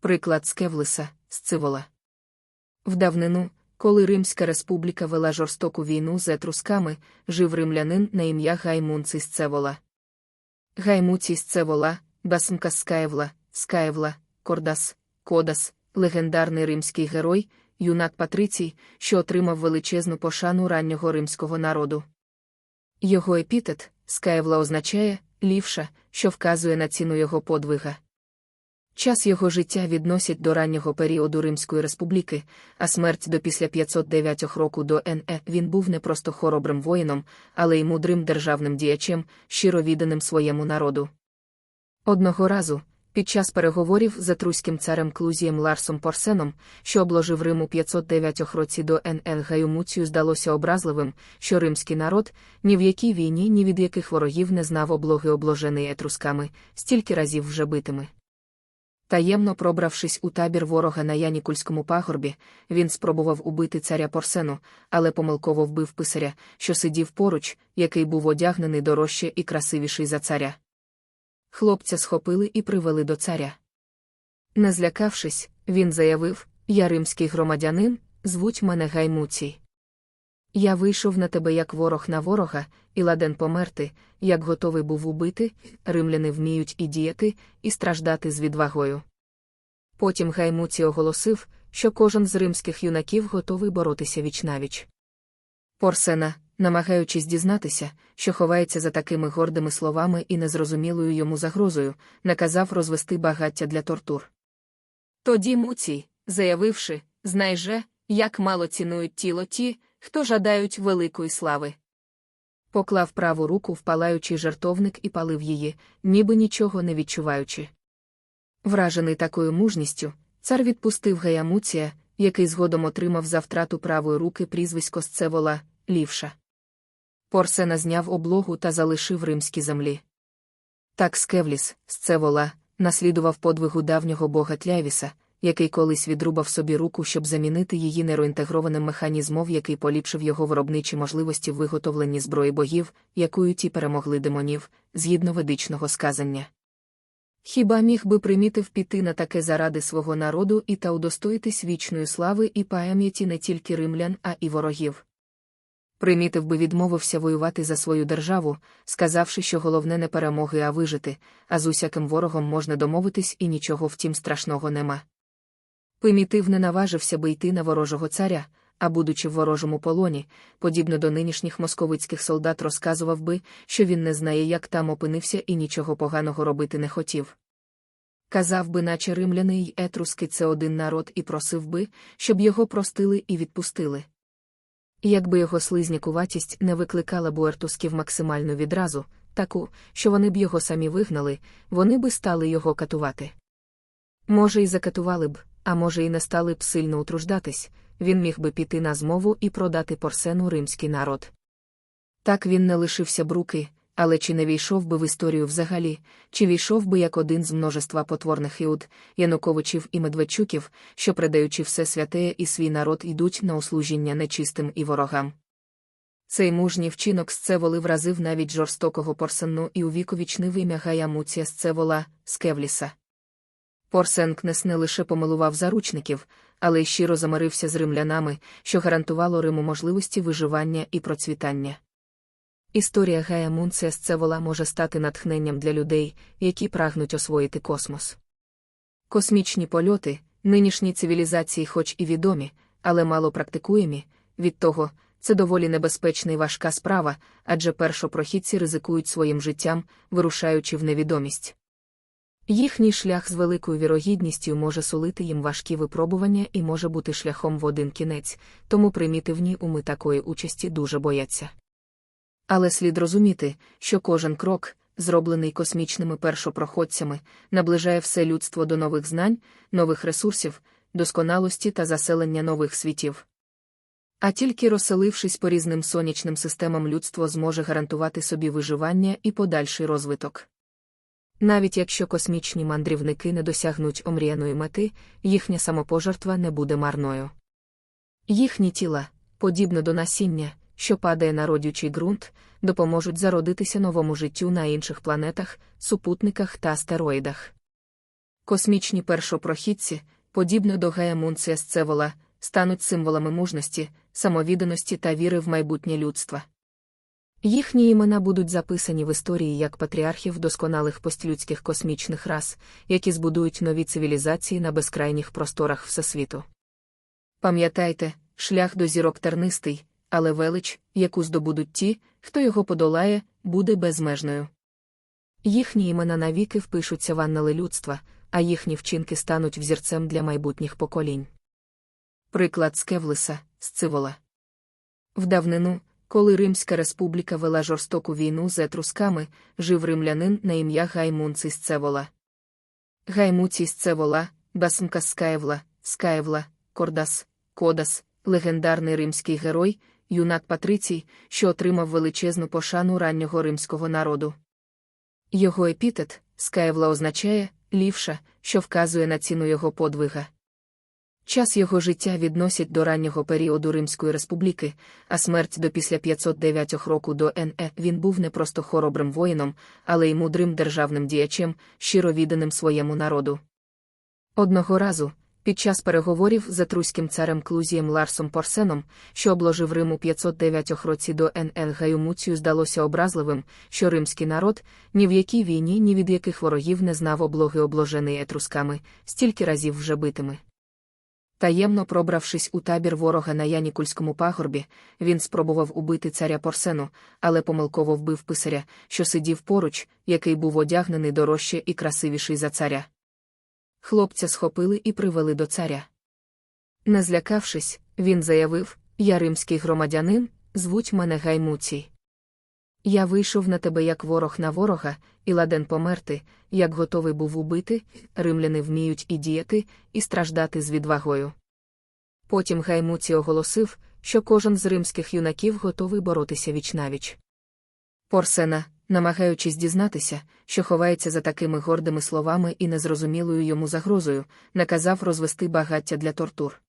Приклад Скевлиса, Сцивола. В давнину, коли Римська республіка вела жорстоку війну з етрусками, жив римлянин на ім'я Гаймунций Сцевола. Гаймуцій Сцевола, Басмка Скаєвла, Скаєвла, Кордас, Кодас, легендарний римський герой, юнак Патрицій, що отримав величезну пошану раннього римського народу. Його епітет, Скаєвла означає лівша, що вказує на ціну його подвига. Час його життя відносять до раннього періоду Римської республіки, а смерть до після 509 року до НЕ він був не просто хоробрим воїном, але й мудрим державним діячем, щиро відданим своєму народу. Одного разу, під час переговорів з етруським царем Клузієм Ларсом Порсеном, що обложив Рим у 509 році до НН Гаюмуцію здалося образливим, що римський народ ні в якій війні, ні від яких ворогів не знав облоги обложений етрусками, стільки разів вже битими. Таємно пробравшись у табір ворога на Янікульському пагорбі, він спробував убити царя Порсену, але помилково вбив писаря, що сидів поруч, який був одягнений дорожче і красивіший за царя. Хлопця схопили і привели до царя. Не злякавшись, він заявив Я римський громадянин, звуть мене Гаймуцій. Я вийшов на тебе як ворог на ворога, і ладен померти, як готовий був убити, римляни вміють і діяти, і страждати з відвагою. Потім Гаймуці оголосив, що кожен з римських юнаків готовий боротися вічнавіч. Порсена, намагаючись дізнатися, що ховається за такими гордими словами і незрозумілою йому загрозою, наказав розвести багаття для тортур. Тоді Муцій, заявивши, знай же, як мало цінують тіло ті, хто жадають великої слави. Поклав праву руку в палаючий жартовник і палив її, ніби нічого не відчуваючи. Вражений такою мужністю, цар відпустив Гаямуція, який згодом отримав за втрату правої руки прізвисько Сцевола, лівша. Порсена зняв облогу та залишив римські землі. Так Скевліс, Сцевола, наслідував подвигу давнього бога Тлявіса, який колись відрубав собі руку, щоб замінити її нейроінтегрованим механізмом, який поліпшив його виробничі можливості в виготовленні зброї богів, якою ті перемогли демонів, згідно ведичного сказання. Хіба міг би примітив піти на таке заради свого народу і та удостоїтись вічної слави і пам'яті не тільки римлян, а і ворогів? Примітив би відмовився воювати за свою державу, сказавши, що головне не перемоги, а вижити, а з усяким ворогом можна домовитись і нічого втім страшного нема. Примітив не наважився би йти на ворожого царя, а будучи в ворожому полоні, подібно до нинішніх московицьких солдат розказував би, що він не знає, як там опинився і нічого поганого робити не хотів. Казав би, наче римляни й етруски це один народ, і просив би, щоб його простили і відпустили. Якби його слизнякуватість не викликала буертусків максимальну відразу, таку, що вони б його самі вигнали, вони би стали його катувати. Може, і закатували б, а може, і не стали б сильно утруждатись, він міг би піти на змову і продати порсену римський народ. Так він не лишився б руки, але чи не війшов би в історію взагалі, чи війшов би як один з множества потворних іуд, Януковичів і Медведчуків, що, предаючи все святеє і свій народ йдуть на услужіння нечистим і ворогам. Цей мужній вчинок Сцеволи вразив навіть жорстокого порсенну і увіковічнив ім'я Гаямуція Сцевола, Скевліса. Порсенкнес не лише помилував заручників, але й щиро замирився з римлянами, що гарантувало Риму можливості виживання і процвітання. Історія Гая Мунція Сцевола може стати натхненням для людей, які прагнуть освоїти космос. Космічні польоти, нинішні цивілізації, хоч і відомі, але мало практикуємі, від того, це доволі небезпечна і важка справа, адже першопрохідці ризикують своїм життям, вирушаючи в невідомість. Їхній шлях з великою вірогідністю може сулити їм важкі випробування і може бути шляхом в один кінець, тому примітивні уми такої участі дуже бояться. Але слід розуміти, що кожен крок, зроблений космічними першопроходцями, наближає все людство до нових знань, нових ресурсів, досконалості та заселення нових світів. А тільки розселившись по різним сонячним системам, людство зможе гарантувати собі виживання і подальший розвиток. Навіть якщо космічні мандрівники не досягнуть омріяної мети, їхня самопожертва не буде марною. Їхні тіла, подібно до насіння, що падає на родючий ґрунт, допоможуть зародитися новому життю на інших планетах, супутниках та астероїдах. Космічні першопрохідці, подібно до Гая Мунція Сцевола, стануть символами мужності, самовідданості та віри в майбутнє людства. Їхні імена будуть записані в історії як патріархів досконалих постлюдських космічних рас, які збудують нові цивілізації на безкрайніх просторах Всесвіту. Пам'ятайте, шлях до зірок тернистий, але велич, яку здобудуть ті, хто його подолає, буде безмежною. Їхні імена навіки впишуться в аннали людства, а їхні вчинки стануть взірцем для майбутніх поколінь. Приклад Скевлиса, Сцивола. В давнину, коли Римська республіка вела жорстоку війну з етрусками, жив римлянин на ім'я Гаймунций Сцевола. Гаймуцій Сцевола, Басмка Скаєвла, Скаєвла, Кордас, Кодас, легендарний римський герой, юнак Патрицій, що отримав величезну пошану раннього римського народу. Його епітет, Скаєвла означає лівша, що вказує на ціну його подвига. Час його життя відносять до раннього періоду Римської республіки, а смерть до після 509 року до НЕ він був не просто хоробрим воїном, але й мудрим державним діячем, щиро відданим своєму народу. Одного разу, під час переговорів з етруським царем Клузієм Ларсом Порсеном, що обложив Рим у 509 році до НЛ Гаюмуцію здалося образливим, що римський народ ні в якій війні, ні від яких ворогів не знав облоги обложений етрусками, стільки разів вже битими. Таємно пробравшись у табір ворога на Янікульському пагорбі, він спробував убити царя Порсену, але помилково вбив писаря, що сидів поруч, який був одягнений дорожче і красивіший за царя. Хлопця схопили і привели до царя. Не злякавшись, він заявив Я римський громадянин, звуть мене Гаймуцій. Я вийшов на тебе як ворог на ворога, і ладен померти, як готовий був убити, римляни вміють і діяти, і страждати з відвагою. Потім Гаймуці оголосив, що кожен з римських юнаків готовий боротися вічнавіч. Порсена, намагаючись дізнатися, що ховається за такими гордими словами і незрозумілою йому загрозою, наказав розвести багаття для тортур.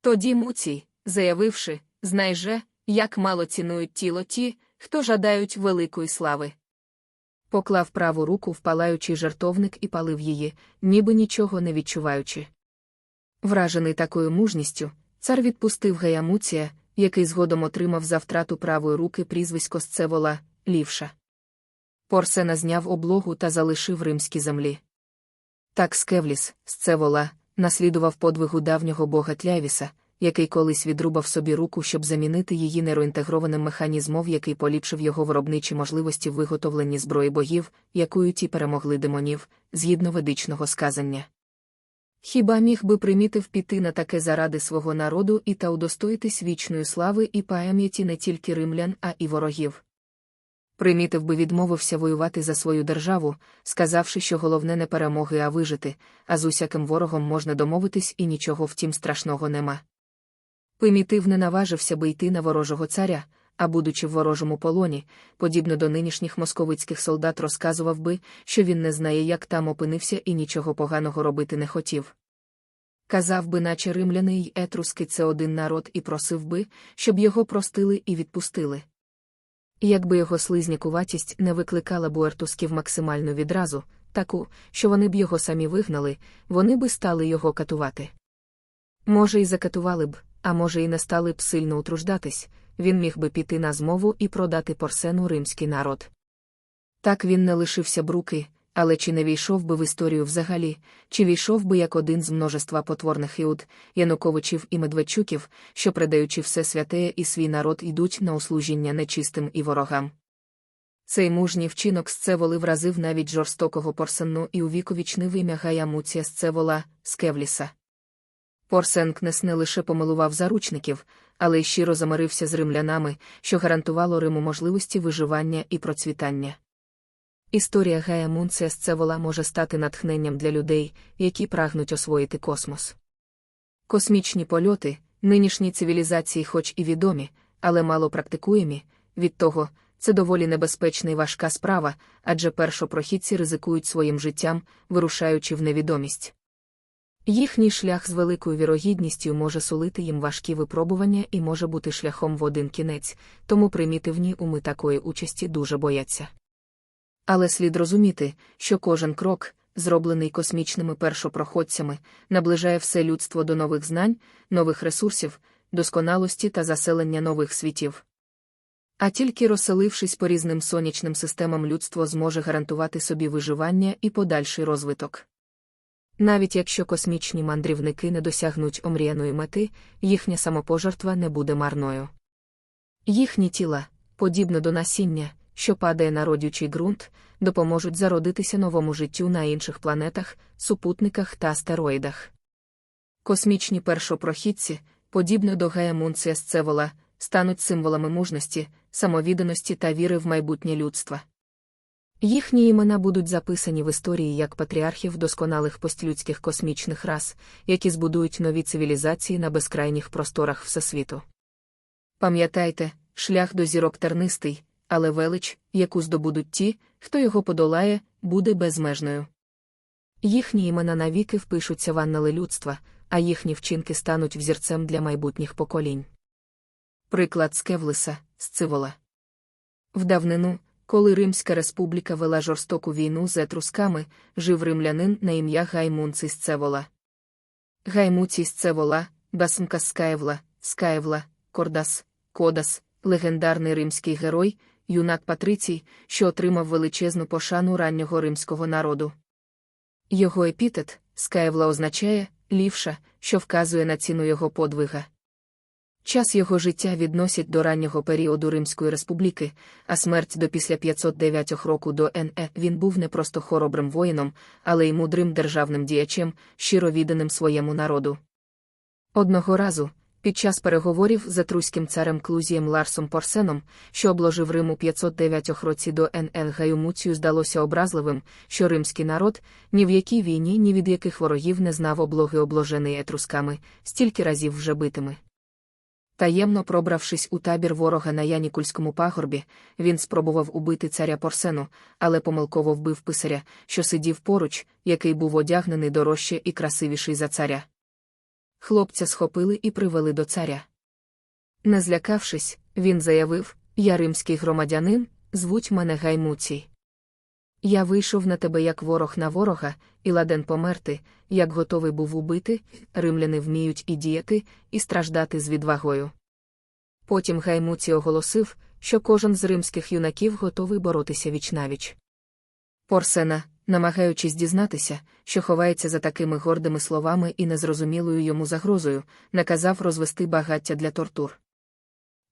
Тоді Муцій, заявивши, знай же, як мало цінують тіло ті, хто жадають великої слави. Поклав праву руку в палаючий жартовник і палив її, ніби нічого не відчуваючи. Вражений такою мужністю, цар відпустив Гаямуція, який згодом отримав за втрату правої руки прізвисько Сцевола, лівша. Порсена зняв облогу та залишив римські землі. Так Скевліс, Сцевола, наслідував подвигу давнього бога Тлявіса, який колись відрубав собі руку, щоб замінити її нейроінтегрованим механізмом, який поліпшив його виробничі можливості в виготовленні зброї богів, якою ті перемогли демонів, згідно ведичного сказання. Хіба міг би примітив піти на таке заради свого народу і та удостоїтись вічної слави і пам'яті не тільки римлян, а і ворогів? Примітив би відмовився воювати за свою державу, сказавши, що головне не перемоги, а вижити, а з усяким ворогом можна домовитись і нічого втім страшного нема. Примітив не наважився би йти на ворожого царя, а будучи в ворожому полоні, подібно до нинішніх московицьких солдат розказував би, що він не знає, як там опинився і нічого поганого робити не хотів. Казав би, наче римляни й етруски це один народ, і просив би, щоб його простили і відпустили. Якби його слизнякуватість не викликала буертусків максимальну відразу, таку, що вони б його самі вигнали, вони би стали його катувати. Може, і закатували б, а може, і не стали б сильно утруждатись, він міг би піти на змову і продати порсену римський народ. Так він не лишився б руки, але чи не війшов би в історію взагалі, чи війшов би як один з множества потворних іуд, Януковичів і Медведчуків, що, предаючи все святе і свій народ йдуть на услужіння нечистим і ворогам. Цей мужній вчинок Сцеволи вразив навіть жорстокого порсенну і увіковічнив ім'я Гая Муція Сцевола, Скевліса. Порсенкнес не лише помилував заручників, але й щиро замирився з римлянами, що гарантувало Риму можливості виживання і процвітання. Історія Гая Мунція Сцевола може стати натхненням для людей, які прагнуть освоїти космос. Космічні польоти, нинішні цивілізації, хоч і відомі, але мало практикуємі, від того, це доволі небезпечна і важка справа, адже першопрохідці ризикують своїм життям, вирушаючи в невідомість. Їхній шлях з великою вірогідністю може сулити їм важкі випробування і може бути шляхом в один кінець, тому примітивні уми такої участі дуже бояться. Але слід розуміти, що кожен крок, зроблений космічними першопроходцями, наближає все людство до нових знань, нових ресурсів, досконалості та заселення нових світів. А тільки розселившись по різним сонячним системам, людство зможе гарантувати собі виживання і подальший розвиток. Навіть якщо космічні мандрівники не досягнуть омріяної мети, їхня самопожертва не буде марною. Їхні тіла, подібно до насіння, що падає на родючий ґрунт, допоможуть зародитися новому життю на інших планетах, супутниках та астероїдах. Космічні першопрохідці, подібно до Гая Мунція Сцевола, стануть символами мужності, самовідданості та віри в майбутнє людства. Їхні імена будуть записані в історії як патріархів досконалих постлюдських космічних рас, які збудують нові цивілізації на безкрайніх просторах Всесвіту. Пам'ятайте, шлях до зірок тернистий, але велич, яку здобудуть ті, хто його подолає, буде безмежною. Їхні імена навіки впишуться в аннали людства, а їхні вчинки стануть взірцем для майбутніх поколінь. Приклад Скевлиса, Сцивола. В давнину, коли Римська республіка вела жорстоку війну з етрусками, жив римлянин на ім'я Гаймунций Сцевола. Гаймуцій Сцевола, Басмка Скаєвла, Скаєвла, Кордас, Кодас, легендарний римський герой, юнак Патрицій, що отримав величезну пошану раннього римського народу. Його епітет, Скаєвла означає лівша, що вказує на ціну його подвига. Час його життя відносять до раннього періоду Римської республіки, а смерть до після 509 року до НЕ він був не просто хоробрим воїном, але й мудрим державним діячем, щиро відданим своєму народу. Одного разу, під час переговорів з етруським царем Клузієм Ларсом Порсеном, що обложив Рим у 509 році до НН Гаюмуцію здалося образливим, що римський народ ні в якій війні, ні від яких ворогів не знав облоги обложений етрусками, стільки разів вже битими. Таємно пробравшись у табір ворога на Янікульському пагорбі, він спробував убити царя Порсену, але помилково вбив писаря, що сидів поруч, який був одягнений дорожче і красивіший за царя. Хлопця схопили і привели до царя. Не злякавшись, він заявив Я римський громадянин, звуть мене Гаймуцій. Я вийшов на тебе як ворог на ворога, і ладен померти, як готовий був убити, римляни вміють і діяти, і страждати з відвагою. Потім Гаймуці оголосив, що кожен з римських юнаків готовий боротися вічнавіч. Порсена, намагаючись дізнатися, що ховається за такими гордими словами і незрозумілою йому загрозою, наказав розвести багаття для тортур.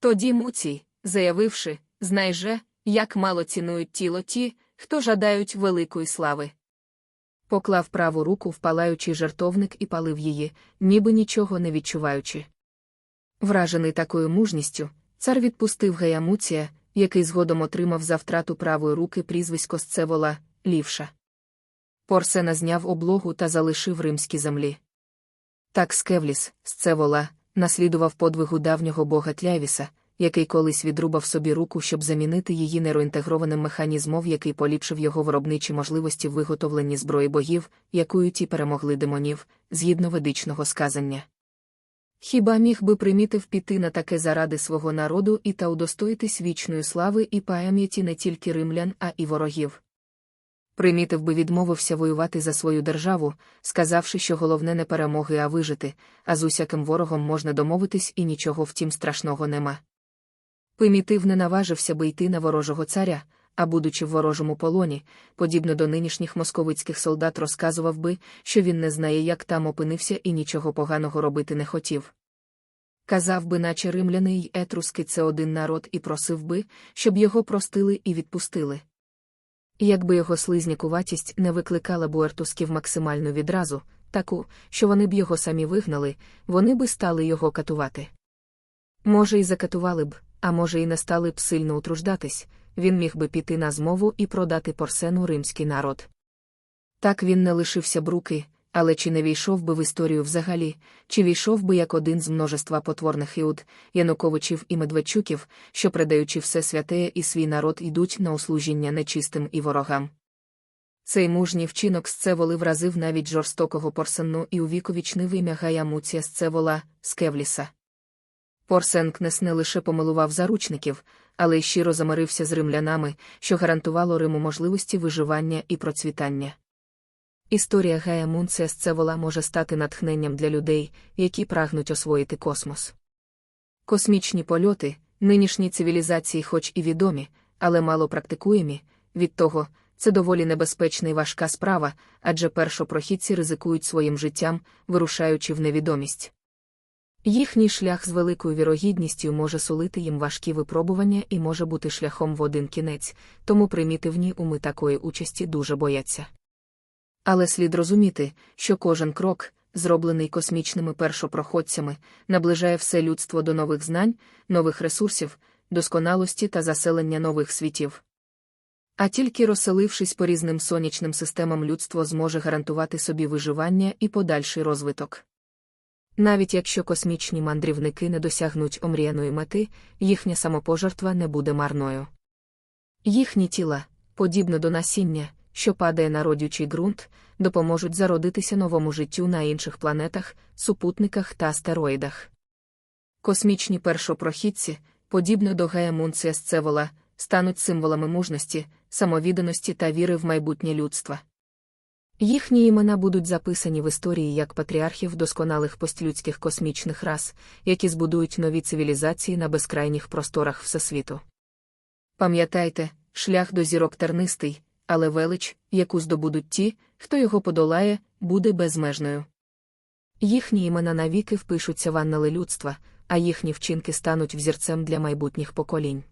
Тоді Муцій, заявивши, знай же, як мало цінують тіло ті, хто жадають великої слави. Поклав праву руку в палаючий жертовник і палив її, ніби нічого не відчуваючи. Вражений такою мужністю, цар відпустив Гаямуція, який згодом отримав за втрату правої руки прізвисько Сцевола, лівша. Порсена зняв облогу та залишив римські землі. Так Скевліс, Сцевола, наслідував подвигу давнього бога Тлявіса, який колись відрубав собі руку, щоб замінити її нейроінтегрованим механізмом, який поліпшив його виробничі можливості в виготовленні зброї богів, якою ті перемогли демонів, згідно ведичного сказання. Хіба міг би примітив піти на таке заради свого народу і та удостоїтись вічної слави і пам'яті не тільки римлян, а і ворогів? Примітив би відмовився воювати за свою державу, сказавши, що головне не перемоги, а вижити, а з усяким ворогом можна домовитись і нічого втім страшного нема. Примітив не наважився би йти на ворожого царя, а будучи в ворожому полоні, подібно до нинішніх московицьких солдат розказував би, що він не знає, як там опинився і нічого поганого робити не хотів. Казав би, наче римляни й етруски це один народ, і просив би, щоб його простили і відпустили. Якби його слизнякуватість не викликала б у ертусків максимальну відразу, таку, що вони б його самі вигнали, вони би стали його катувати. Може, і закатували б, а може, і не стали б сильно утруждатись, він міг би піти на змову і продати порсену римський народ. Так він не лишився б руки, але чи не війшов би в історію взагалі, чи війшов би як один з множества потворних іуд, Януковичів і Медведчуків, що, предаючи все святе і свій народ йдуть на услужіння нечистим і ворогам. Цей мужній вчинок Сцеволи вразив навіть жорстокого порсенну і увіковічнив ім'я Гая Муція Сцевола, Скевліса. Порсенкнес не лише помилував заручників, але й щиро замирився з римлянами, що гарантувало Риму можливості виживання і процвітання. Історія Гая Мунція Сцевола може стати натхненням для людей, які прагнуть освоїти космос. Космічні польоти, нинішні цивілізації, хоч і відомі, але мало практикуємі, від того, це доволі небезпечна і важка справа, адже першопрохідці ризикують своїм життям, вирушаючи в невідомість. Їхній шлях з великою вірогідністю може сулити їм важкі випробування і може бути шляхом в один кінець, тому примітивні уми такої участі дуже бояться. Але слід розуміти, що кожен крок, зроблений космічними першопроходцями, наближає все людство до нових знань, нових ресурсів, досконалості та заселення нових світів. А тільки розселившись по різним сонячним системам, людство зможе гарантувати собі виживання і подальший розвиток. Навіть якщо космічні мандрівники не досягнуть омріяної мети, їхня самопожертва не буде марною. Їхні тіла, подібно до насіння, що падає на родючий ґрунт, допоможуть зародитися новому життю на інших планетах, супутниках та астероїдах. Космічні першопрохідці, подібно до Гая Мунція Сцевола, стануть символами мужності, самовідданості та віри в майбутнє людства. Їхні імена будуть записані в історії як патріархів досконалих постлюдських космічних рас, які збудують нові цивілізації на безкрайніх просторах Всесвіту. Пам'ятайте, шлях до зірок тернистий, але велич, яку здобудуть ті, хто його подолає, буде безмежною. Їхні імена навіки впишуться в аннали людства, а їхні вчинки стануть взірцем для майбутніх поколінь.